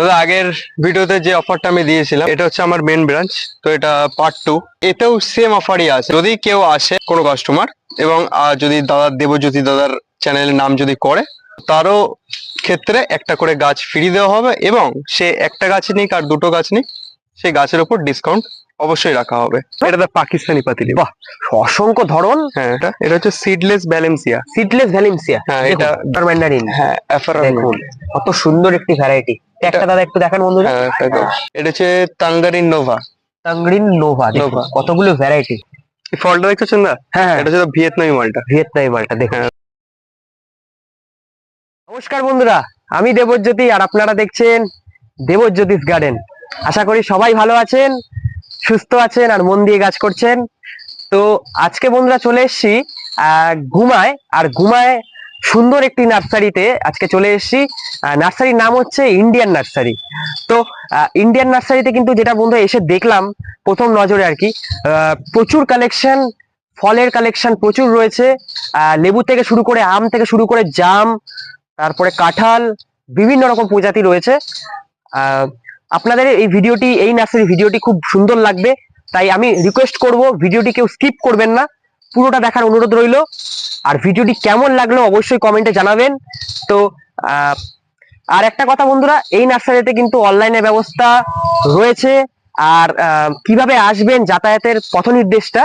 দাদা আগের ভিডিওতে যে অফারটা আমি দিয়েছিলাম এটা হচ্ছে আমার মেন ব্রাঞ্চ তো এটা পার্ট টু এতেও সেম অফারই আছে। যদি কেউ আসে কোনো কাস্টমার এবং যদি দাদা দেবজ্যোতি দাদার চ্যানেলের নাম যদি করে তারও ক্ষেত্রে একটা করে গাছ ফ্রি দেওয়া হবে এবং সে একটা গাছ নিক আর দুটো গাছ নিক সেই গাছের উপর ডিসকাউন্ট অবশ্যই রাখা হবে। এটা দা পাকিস্তানি পাতিলি বাহ! অসংখ্য ধরন। হ্যাঁ এটা এটা হচ্ছে সিডলেস ব্যালেন্সিয়া সিডলেস ভ্যালেন্সিয়া হ্যাঁ, এটা- ম্যান্ডারিন হ্যাঁ দেখুন কত সুন্দর একটি ভ্যারাইটি একটা দাদা একটু দেখান বন্ধুরা। হ্যাঁ এটা হচ্ছে tangerine nova. Tangerine nova nova. কতগুলো ভ্যারাইটি ফলটা দেখতেছেন না? হ্যাঁ এটা হচ্ছে ভিয়েতনামি মালটা। ভিয়েতনামি মালটা দেখুন। হ্যাঁ। নমস্কার বন্ধুরা আমি দেবজ্যোতি আর আপনারা দেখছেন দেবজ্যোতিষ গার্ডেন। আশা করি সবাই ভালো আছেন সুস্থ আছেন আর মন দিয়ে গাছ করছেন। তো আজকে বন্ধুরা চলে এসেছি আহ, ঘুমায় আর ঘুমায় সুন্দর একটি নার্সারিতে আজকে চলে এসেছি। নার্সারির নাম হচ্ছে ইন্ডিয়ান নার্সারি তো ইন্ডিয়ান নার্সারিতে কিন্তু যেটা বন্ধু এসে দেখলাম, প্রথম নজরে আর কি প্রচুর কালেকশন ফলের কালেকশন প্রচুর রয়েছে। লেবু থেকে শুরু করে আম থেকে শুরু করে জাম, তারপরে কাঁঠাল, বিভিন্ন রকম প্রজাতি রয়েছে। আপনাদের এই ভিডিওটি, এই নার্সারি ভিডিওটি খুব সুন্দর লাগবে। তাই আমি রিকোয়েস্ট করব, ভিডিওটি কেউ স্কিপ করবেন না। পুরোটা দেখার অনুরোধ রইল। আর ভিডিওটি কেমন লাগল অবশ্যই কমেন্টে জানাবেন। তো আর একটা কথা বন্ধুরা, এই নার্সারিতে কিন্তু অনলাইনে ব্যবস্থা রয়েছে। আর কীভাবে আসবেন, যাতায়াতের পথ নির্দেশটা,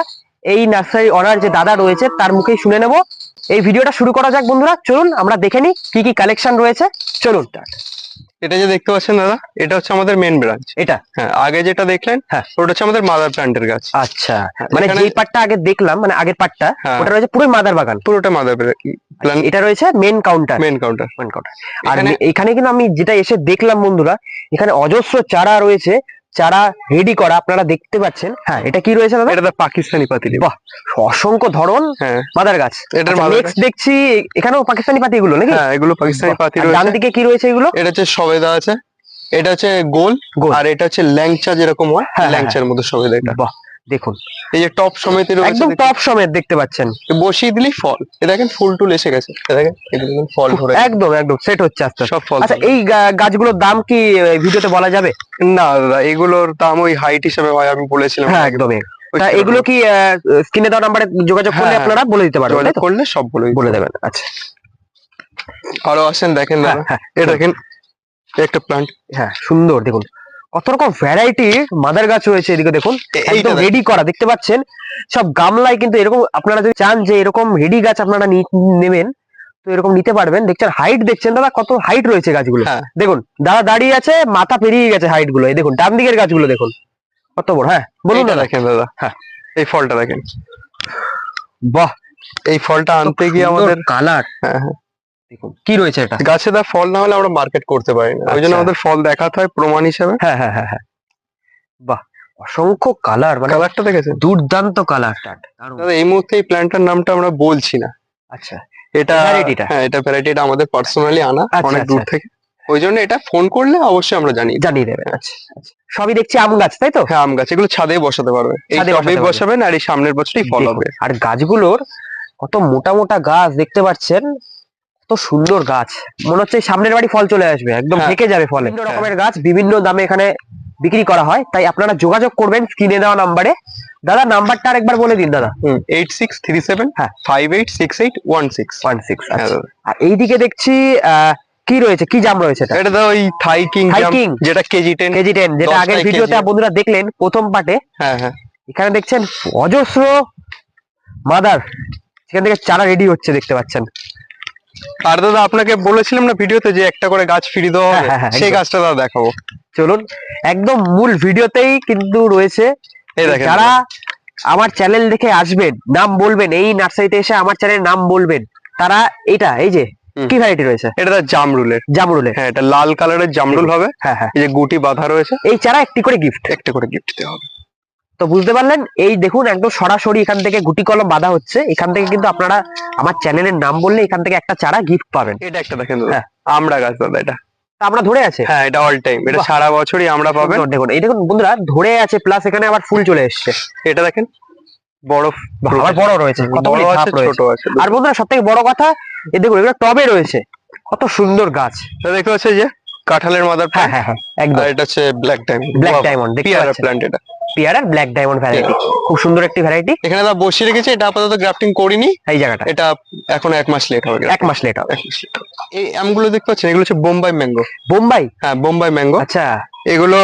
এই নার্সারি অনার যে দাদা রয়েছে, তার মুখেই শুনে নেব। এই ভিডিওটা শুরু করা যাক বন্ধুরা, চলুন আমরা দেখে নিই কি কি কালেকশন রয়েছে। চলুন। এটা যে দেখতে পাচ্ছেন দাদা এটা হচ্ছে আমাদের মেন ব্রাঞ্চ এটা? হ্যাঁ আগে যেটা দেখলেন হ্যাঁ। ওটা হচ্ছে আমাদের মাদার প্ল্যান্টের গাছ। আচ্ছা। মানে এই যেই পার্টটা আগে দেখলাম মানে আগের পার্টটা হ্যাঁ। ওটা রয়েছে পুরো মাদার বাগান। পুরোটা মাদার প্ল্যান্ট এটা রয়েছে main counter main counter main counter আর এখানে কিন্তু আমি যেটা এসে দেখলাম বন্ধুরা এখানে অজস্র চারা রয়েছে চারা রেডি করা আপনারা দেখতে পাচ্ছেন। হ্যাঁ এটা কি রয়েছে দাদা? এটা পাকিস্তানি পাতিলি বাহ অসংখ্য ধরন হ্যাঁ। মাদার গাছ। এটা নেক্সট দেখছি এখানেও পাকিস্তানি পাতি এগুলো নাকি? হ্যাঁ এগুলো পাকিস্তানি পাতি রয়েছে ডান দিকে কি রয়েছে এগুলো? এটা হচ্ছে সবেদা আছে। এটা হচ্ছে গোল। গোল। আর এটা হচ্ছে ল্যাংচা যেরকম হয় হ্যাঁ, ল্যাংচার মতো সবেদা এটা। বাহ দেখুন এই যে টপ সমেত একদম টপ সমেত দেখতে পাচ্ছেন। বসিয়ে দিলেই ফল এ দেখেন ফুল টুল এসে গেছে। দেখেন এটা দেখুন ফল ধরে একদম একদম সেট হচ্ছে আস্তে সব ফল আচ্ছা এই গাছগুলোর দাম কি ভিডিওতে বলা যাবে? না দাদা এগুলোর দাম ওই হাইট হিসাবে হয় আমি বলেছিলাম। হ্যাঁ। একদমই। তা এগুলো কি স্ক্রিনে দেওয়া নাম্বারে যোগাযোগ করলে হ্যাঁ, আপনারা বলে দিতে পারবেন যোগাযোগ করলে সব বলে বলে দেবেন আচ্ছা। আরও আসেন দেখেন হ্যাঁ দাদা হ্যাঁ এটা দেখেন একটা প্লান্ট হ্যাঁ সুন্দর দেখুন। কত রকম ভ্যারাইটির মাদার গাছ রয়েছে এদিকে দেখুন একদম রেডি করা দেখতে পাচ্ছেন? সব গামলায় কিন্তু এরকম আপনারা যদি চান যে এরকম রেডি গাছ আপনারা নেবেন তো এরকম নিতে পারবেন। দেখছেন হাইট দেখছেন দাদা কত হাইট রয়েছে গাছগুলো। হ্যাঁ। দেখুন দাদা দাঁড়িয়ে আছে মাথা পেরিয়ে গেছে হাইটগুলো। দেখুন ডান দিকের গাছগুলো দেখুন। কত বড় হ্যাঁ বলুন দাদা। দেখেন দাদা। হ্যাঁ। এই ফলটা দেখেন। বাহ! এই ফলটা আনতে গিয়ে আমাদের কালার হ্যাঁ, হ্যাঁ। দেখুন। কি রয়েছে এটা? গাছে দা ফল না হলে আমরা মার্কেট করতে পারি না। ওই জন্য আচ্ছা। আমাদের ফল দেখাতে হয় প্রমাণ হিসেবে। হ্যাঁ হ্যাঁ হ্যাঁ হ্যাঁ। বাহ অসংখ্য কালার মানে কালারটা দেখেছেন? দুর্দান্ত কালার দাদা এই মুহূর্তে এই প্ল্যান্টটার নামটা আমরা বলছি না। আচ্ছা। এটা হ্যাঁ এটা ভ্যারাইটিটা আমাদের পার্সোনালি আনা আচ্ছা, অনেক দূর আচ্ছা। থেকে। ওই জন্য এটা ফোন করলে অবশ্যই আমরা জানি জানিয়ে দেবেন আচ্ছা আচ্ছা। সবই দেখছি আম গাছ তাই তো? হ্যাঁ আম গাছ। এগুলো ছাদে বসাতে পারবে। ছাদে। বসাবেন আর এই সামনের বছরই ফল হবে। আর গাছগুলোর কত মোটা মোটা গাছ দেখতে পাচ্ছেন। কত সুন্দর গাছ। মনে হচ্ছে সামনের বাড়ি ফল চলে আসবে। একদম হ্যাঁ। থেকে যাবে ফলে। বিভিন্ন রকমের গাছ বিভিন্ন দামে এখানে বিক্রি করা হয়। তাই আপনারা যোগাযোগ করবেন স্ক্রিনে দেওয়া নাম্বারে। দাদা নাম্বারটা আরেকবার বলে দিন দাদা। এইট সিক্স থ্রি সেভেন হ্যাঁ। Five eight six eight one six one six হ্যাঁ আর এইদিকে দেখছি আহ, কি রয়েছে? কি জাম রয়েছে এটা? তো ওই থাই কিং King। যেটা কেজি টেন কেজি টেন যেটা আগের ভিডিওতে বন্ধুরা দেখলেন প্রথম পার্টে হ্যাঁ হ্যাঁ। এখানে দেখছেন অজস্র মাদার। সেখান থেকে চারা রেডি হচ্ছে দেখতে পাচ্ছেন। আর দাদা আপনাকে বলেছিলাম না ভিডিওতে যে একটা করে গাছ ফ্রি দেওয়া হবে? হ্যাঁ, হ্যাঁ, সেই গাছটা দাদা দেখাবো। চলুন একদম মূল ভিডিওতেই কিন্তু রয়েছে। এই দেখেন যারা আমার চ্যানেল দেখে আসবেন নাম বলবেন এই নার্সারিতে এসে আমার চ্যানেলের নাম বলবেন তারা এটা এই যে কি ভ্যারাইটি রয়েছে? এটা জামরুলের। জামরুলে হ্যাঁ এটা লাল কালারের জামরুল হবে। হ্যাঁ হ্যাঁ। এই যে গুটি বাঁধা রয়েছে। এই চারা একটি করে গিফট একটা করে গিফট দেওয়া হবে। তো বুঝতে পারলেন? এই দেখুন একদম সরাসরি এখান থেকে গুটি কলম বাঁধা হচ্ছে। এখান থেকে কিন্তু আপনারা আমার চ্যানেলের নাম বললে এখান থেকে একটা চারা গিফট পাবেন। এটা একটা দেখেন হ্যাঁ। আমরা গাছ দাদা এটা। আমরা ধরে আছে? হ্যাঁ এটা অল টাইম এটা সারা বছরই আমরা পাবেন। দেখুন এই দেখুন বন্ধুরা ধরে আছে প্লাস এখানে আবার ফুল চলে এসছে। এটা দেখেন বড় আবার বড় রয়েছে। কতগুলি ধাপ আর বন্ধুরা সব থেকে বড় কথা দেখুন এগুলো টবে রয়েছে। কত সুন্দর গাছ। দেখতে যে কাঁঠালের মাদার হ্যাঁ হ্যাঁ হ্যাঁ একদম। এটা হচ্ছে ব্ল্যাক ডায়মন্ড ব্ল্যাক ডায়মন্ড পিয়ারা প্ল্যান্ট এটা। পিয়ারার ব্ল্যাক ডায়মন্ড ভ্যারাইটি খুব সুন্দর একটি ভ্যারাইটি এখানে দা বসিয়ে রেখেছে এটা আপাতত গ্রাফটিং করিনি। এই জায়গাটা। এটা এখন এক মাস লেট হবে এক মাস লেট হবে। হবে। এই আমগুলো দেখতে পাচ্ছেন এগুলো হচ্ছে বোম্বাই ম্যাঙ্গো বোম্বাই? হ্যাঁ বোম্বাই ম্যাঙ্গো আচ্ছা। এগুলো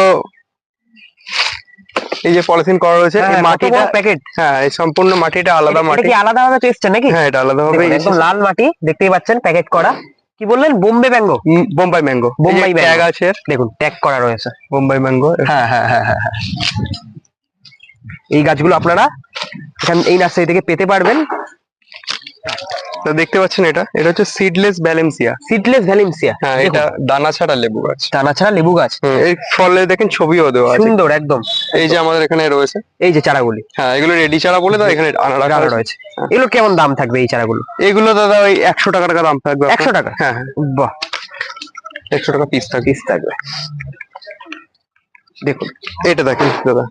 এই যে পলিথিন করা রয়েছে এই মাটিটা প্যাকেট হ্যাঁ এই সম্পূর্ণ মাটিটা আলাদা এটা মাটি। কি আলাদা ভাবে এসছে নাকি? হ্যাঁ এটা আলাদা দেখুন, একদম লাল মাটি দেখতেই পাচ্ছেন প্যাকেট করা। কি বললেন? Bombay mango Bombay mango Bombay Bombay tag আছে। দেখুন ট্যাগ করা রয়েছে। বোম্বাই ম্যাঙ্গো হ্যাঁ হ্যাঁ হ্যাঁ হ্যাঁ হ্যাঁ। এই গাছগুলো আপনারা এখান এই নার্সারি থেকে পেতে পারবেন। তো দেখতে পাচ্ছেন এটা? এটা হচ্ছে সিডলেস ব্যালেন্সিয়া সিডলেস ভ্যালেন্সিয়া হ্যাঁ এটা দানা ছাড়া লেবু গাছ। টানা ছাড়া লেবু গাছ। এই ফলে দেখেন ছবিও দেওয়া আছে। সুন্দর একদম। এই যে আমাদের এখানে রয়েছে। এই যে চারাগুলি। হ্যাঁ এগুলো রেডি চারা বলে তো এখানে আনা রাখা রয়েছে। এগুলো কেমন দাম থাকবে এই চারাগুলো? এগুলো দাদা ওই একশো টাকা টাকা দাম থাকবে। একশো টাকা? হ্যাঁ হ্যাঁ। বাহ। একশো টাকা পিস থাকবে। পিস থাকবে। দেখুন এটা দেখেন দাদা।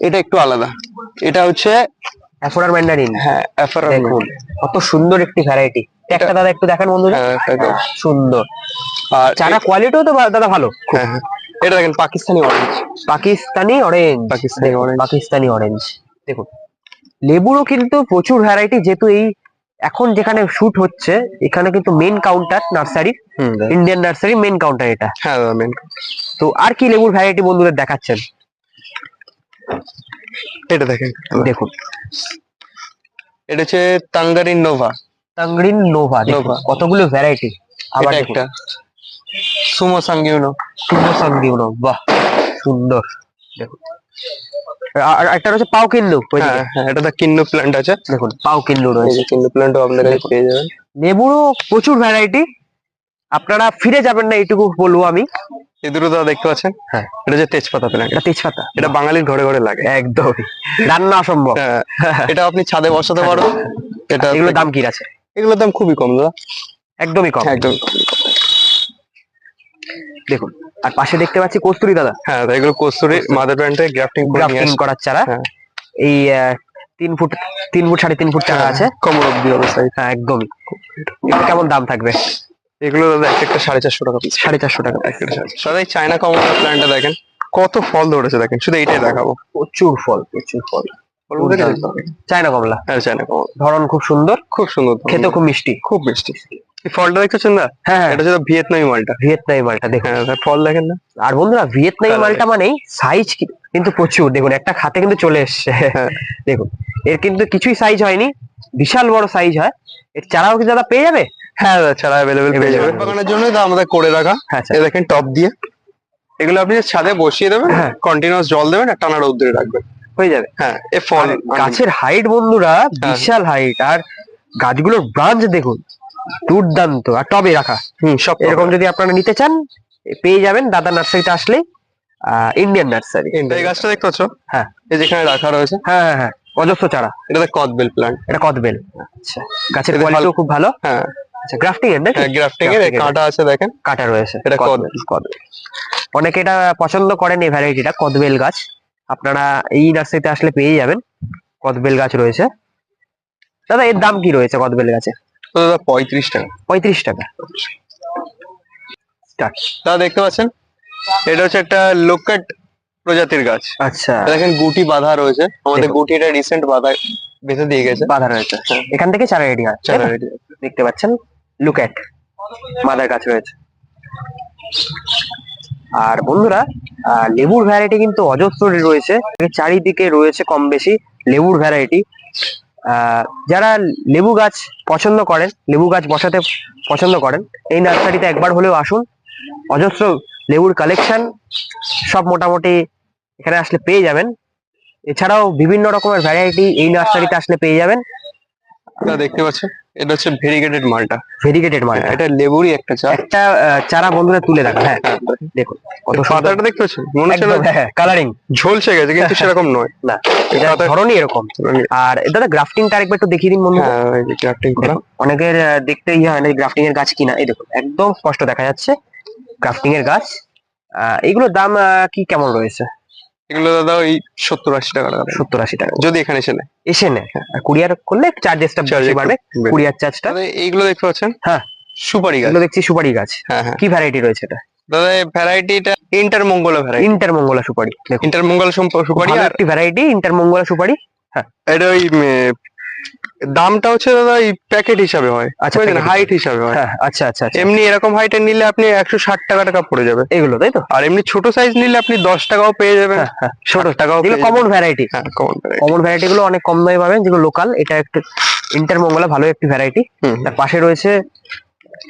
এটা একটু আলাদা। এটা হচ্ছে অ্যাফোরার ম্যান্ডারিন হ্যাঁ অ্যাফারা দেখুন কত সুন্দর একটি ভ্যারাইটি একটা দাদা একটু দেখান বন্ধুরা। হ্যাঁ। সুন্দর। আর চারা কোয়ালিটিও তো দাদা ভালো। হ্যাঁ হ্যাঁ। এটা দেখেন Pakistani orange Pakistani orange Pakistani orange Pakistani orange দেখুন লেবুরও কিন্তু প্রচুর ভ্যারাইটি যেহেতু এই এখন যেখানে শুট হচ্ছে এখানে কিন্তু main counter nursery hmm Indian nursery main counter এটা। হ্যাঁ মেন তো আর কি লেবুর ভ্যারাইটি বন্ধুদের দেখাচ্ছেন? এটা দেখেন। দেখুন। এটা হচ্ছে tangerine nova tangerine nova nova. কতগুলো ভ্যারাইটি আবার একটা। সুমো সাঙ্গিউনো সুন্দর সঙ্গীগুলো বাহ সুন্দর। দেখুন। আর একটা রয়েছে পাও কিন্নু হ্যাঁ হ্যাঁ এটা দা কিন্নু প্ল্যান্ট আছে। দেখুন পাও কিন্নু রয়েছে। যে কিন্নু প্ল্যান্টও আপনার কাছে পেয়ে যাবেন। লেবুরও প্রচুর ভ্যারাইটি আপনারা ফিরে যাবেন না এইটুকু বলব আমি। এই দুটো দাদা দেখতে পাচ্ছেন? হ্যাঁ। এটা হচ্ছে তেজপাতা প্ল্যান্ট এটা তেজপাতা। এটা বাঙালির ঘরে ঘরে লাগে। একদমই রান্না অসম্ভব। হ্যাঁ, এটা আপনি ছাদে বসাতে পারবেন। এটা এগুলোর দাম কি আছে? এগুলোর দাম খুবই কম দাদা। একদমই কম। একদম দেখুন আর পাশে দেখতে পাচ্ছি কস্তুরি দাদা। হ্যাঁ এগুলো কস্তুরি মাদার প্ল্যান্টে গ্রাফটিং গ্রাফটিং করার চারা। হ্যাঁ। এই তিন ফুট তিন ফুট সাড়ে তিন ফুট চারা আছে। কমর অব্দি সাইজ হ্যাঁ একদমই। এগুলো কেমন দাম থাকবে? এগুলো দাদা এক একটা সাড়ে চারশো টাকা পিস সাড়ে চারশো টাকা। এক একটা। দাদা এই চায়না কমলার প্ল্যান্টটা দেখেন। কত ফল ধরেছে দেখেন শুধু এইটাই দেখাবো। প্রচুর ফল প্রচুর ফল। চায়না কমলা। হ্যাঁ চায়না কমলা। ধরন খুব সুন্দর। খুব সুন্দর খেতে খুব মিষ্টি। খুব মিষ্টি। ফলটা দেখতেছেন না? হ্যাঁ হ্যাঁ। এটা হচ্ছে ভিয়েতনামি মালটা। ভিয়েতনামি মালটা দেখুন। হ্যাঁ ফল দেখেন না? আর বন্ধুরা ভিয়েতনামি মালটা মানেই সাইজ কিন্তু প্রচুর দেখুন একটা খাতে কিন্তু চলে এসছে। হ্যাঁ। দেখুন এর কিন্তু কিছুই সাইজ হয়নি বিশাল বড় সাইজ হয়। এর চারাও কি দাদা পেয়ে যাবে? হ্যাঁ দাদা ছাড়া অ্যাভেলেবেল পেয়ে যাবেন বাগানের জন্য তো আমাদের করে রাখা। হ্যাঁ দেখেন টপ দিয়ে। এগুলো আপনি ছাদে বসিয়ে দেবেন হ্যাঁ। কন্টিনিউয়াস জল দেবেন আর টানা রোদ্রে রাখবেন। হয়ে যাবে। হ্যাঁ এ ফল গাছের হাইট বন্ধুরা হ্যাঁ। বিশাল হাইট আর গাছগুলোর ব্রাঞ্চ দেখুন দুর্দান্ত। আর টবে রাখা। হুম সব এরকম যদি আপনারা নিতে চান পেয়ে যাবেন দাদা নার্সারিতে আসলে ইন্ডিয়ান নার্সারি। এই গাছটা দেখতে পাচ্ছ? হ্যাঁ। এই যেখানে রাখা রয়েছে। হ্যাঁ হ্যাঁ হ্যাঁ। অজস্র চারা। এটাতে কদবেল প্ল্যান্ট এটা কদবেল আচ্ছা। গাছের এটা কোয়ালিটিও খুব ভালো। হ্যাঁ। আচ্ছা গ্রাফটিং এর নাকি গ্রাফটিং Grafting এর। কাঁটা আছে দেখেন। কাটা রয়েছে। এটা কদবেল কদবেল অনেকে এটা পছন্দ করেন এই ভ্যারাইটিটা কদবেল গাছ। আপনারা এই নার্সারিতে আসলে পেয়ে যাবেন। কদবেল গাছ রয়েছে। দাদা এর দাম কি রয়েছে কদবেল গাছে? তো দাদা পঁয়ত্রিশ টাকা। পঁয়ত্রিশ টাকা। দাদা দেখতে পাচ্ছেন? এটা হচ্ছে একটা লোকাট প্রজাতির গাছ। আচ্ছা। দেখেন গুটি বাঁধা রয়েছে। আমাদের গুটিটা রিসেন্ট বাঁধা বেঁধে দিয়ে গেছে। বাধা রয়েছে। হ্যাঁ। এখান থেকে চারা রেডি হয় চারা তো? দেখতে পাচ্ছেন মাদার গাছ রয়েছে। আর বন্ধুরা লেবুর ভ্যারাইটি কিন্তু অজস্র রয়েছে। চারিদিকে রয়েছে কম বেশি লেবুর ভ্যারাইটি যারা লেবু গাছ পছন্দ করেন, লেবু গাছ বসাতে পছন্দ করেন, এই নার্সারিতে একবার হলেও আসুন। অজস্র লেবুর কালেকশন সব মোটামুটি এখানে আসলে পেয়ে যাবেন। এছাড়াও বিভিন্ন রকমের ভ্যারাইটি এই নার্সারিতে আসলে পেয়ে যাবেন। দেখতে পাচ্ছেন। এটা হচ্ছে ভেরিগেটেড মালটা। ভেরিগেটেড মাল এটা লেবুরই একটা চা। একটা চারা বন্ধুরা তুলে রাখা হ্যাঁ। দেখুন কত পাতাটা দেখতে পাচ্ছেন? মনে হচ্ছে কালারিং ঝলসে গেছে কিন্তু সেরকম নয়। না এটা ধরনই এরকম। আর দাদা গ্রাফটিংটা আরেকবার একটু দেখিয়ে দিন বন্ধু। হ্যাঁ গ্রাফটিং করা। অনেকের দেখতে ইয়ে হয় না গ্রাফটিং এর গাছ কিনা। এই দেখুন একদম স্পষ্ট দেখা যাচ্ছে। গ্রাফটিং এর গাছ। আহ, এগুলোর দাম আহ, কি কেমন রয়েছে? এগুলো দাদা ওই সত্তর আশি টাকা সত্তর আশি টাকা। যদি এখানে এসে নেয়। এসে নেয়? আর কুরিয়ার করলে চার্জেসটা বেশি বাড়বে কুরিয়ার চার্জটা এইগুলো দেখতে পাচ্ছেন? হ্যাঁ। সুপারি গাছ। দেখছি সুপারি গাছ। হ্যাঁ হ্যাঁ। কি ভ্যারাইটি রয়েছে এটা? দাদা এই ভ্যারাইটিটা ইন্টারমঙ্গলা ভ্যারাইটি। ইন্টার মঙ্গলা সুপারি ইন্টারমঙ্গলা সুপারি আর একটি ভ্যারাইটি ইন্টার মঙ্গলা সুপারি এটা ওই দামটা হচ্ছে দাদা ওই প্যাকেট হিসাবে হয়। আচ্ছা, হাইট হিসাবে। হয়। হ্যাঁ আচ্ছা আচ্ছা আচ্ছা। এমনি এরকম হাইটের নিলে আপনি একশো ষাট টাকা টাকা পড়ে যাবে। এগুলো তাই তো? আর এমনি ছোট সাইজ নিলে আপনি দশ টাকাও পেয়ে যাবেন। হ্যাঁ হ্যাঁ। ষোলো টাকাও কমন ভ্যারাইটি হ্যাঁ কমন কমন ভ্যারাইটি গুলো অনেক কম দামে পাবেন যেগুলো লোকাল এটা একটা ইন্টার মঙ্গলা ভালো একটি ভ্যারাইটি তার পাশে রয়েছে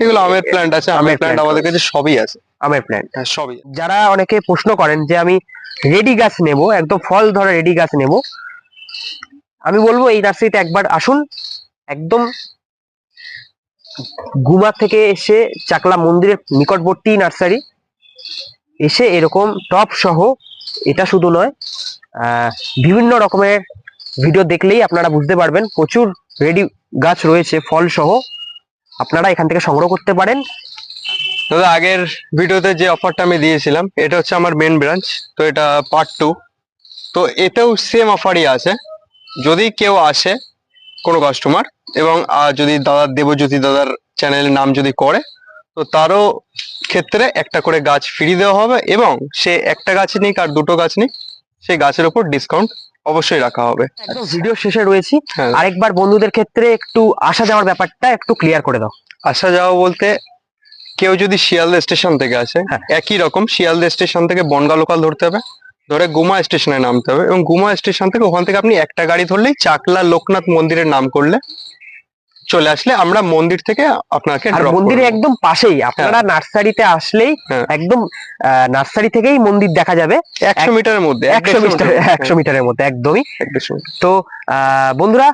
এগুলো আমের প্ল্যান্ট আছে। আমের প্ল্যান্ট আমাদের কাছে সবই আছে। আমের প্ল্যান্ট হ্যাঁ সবই যারা অনেকে প্রশ্ন করেন যে আমি রেডি গাছ নেব একদম ফল ধরা রেডি গাছ নেব আমি বলব এই নার্সারিতে একবার আসুন, একদম গুমা থেকে এসে চাকলা মন্দিরের নিকটবর্তী নার্সারি এসে এরকম টপ সহ, এটা শুধু নয় বিভিন্ন রকমের ভিডিও দেখলেই আপনারা বুঝতে পারবেন, প্রচুর রেডি গাছ রয়েছে, ফল সহ, আপনারা এখান থেকে সংগ্রহ করতে পারেন। দাদা, আগের ভিডিওতে যে অফারটা আমি দিয়েছিলাম, এটা হচ্ছে আমার মেন ব্রাঞ্চ তো এটা পার্ট টু তো এতেও সেম অফারই আছে। যদি কেউ আসে কোনো কাস্টমার এবং যদি দাদার দেবজ্যোতি দাদার চ্যানেলের নাম যদি করে তো তারও ক্ষেত্রে একটা করে গাছ ফ্রি দেওয়া হবে এবং সে একটা গাছ নিক আর দুটো গাছ নিক সেই গাছের উপর ডিসকাউন্ট অবশ্যই রাখা হবে। একদম ভিডিও শেষে রয়েছি। হ্যাঁ। আরেকবার বন্ধুদের ক্ষেত্রে একটু আসা যাওয়ার ব্যাপারটা একটু ক্লিয়ার করে দাও। আসা যাওয়া বলতে কেউ যদি শিয়ালদা স্টেশন থেকে আসে হ্যাঁ। একই রকম শিয়ালদা স্টেশন থেকে বনগা লোকাল ধরতে হবে। ধরে গুমা স্টেশনে নামতে হবে এবং গুমা স্টেশন থেকে ওখান থেকে আপনি একটা গাড়ি ধরলেই চাকলা লোকনাথ মন্দিরের নাম করলে চলে আসলে আমরা মন্দির থেকে আপনাকে করব। একদম পাশেই আপনারা নার্সারিতে আসলেই হ্যাঁ। একদম নার্সারি থেকেই মন্দির দেখা যাবে একশো মিটারের মধ্যে একশো মিটার। একশো মিটারের মধ্যে একদমই। তো আহ, বন্ধুরা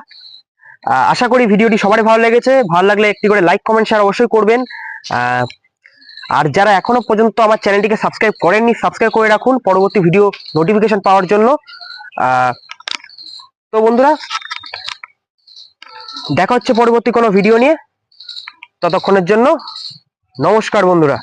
আশা করি ভিডিওটি সবারই ভালো লেগেছে ভালো লাগলে একটি করে লাইক কমেন্ট শেয়ার অবশ্যই করবেন আহ, আর যারা এখনও পর্যন্ত আমার চ্যানেলটিকে সাবস্ক্রাইব করেননি সাবস্ক্রাইব করে রাখুন। পরবর্তী ভিডিও নোটিফিকেশন পাওয়ার জন্য। তো বন্ধুরা, দেখা হচ্ছে পরবর্তী কোনো ভিডিও নিয়ে। ততক্ষণের জন্য নমস্কার বন্ধুরা।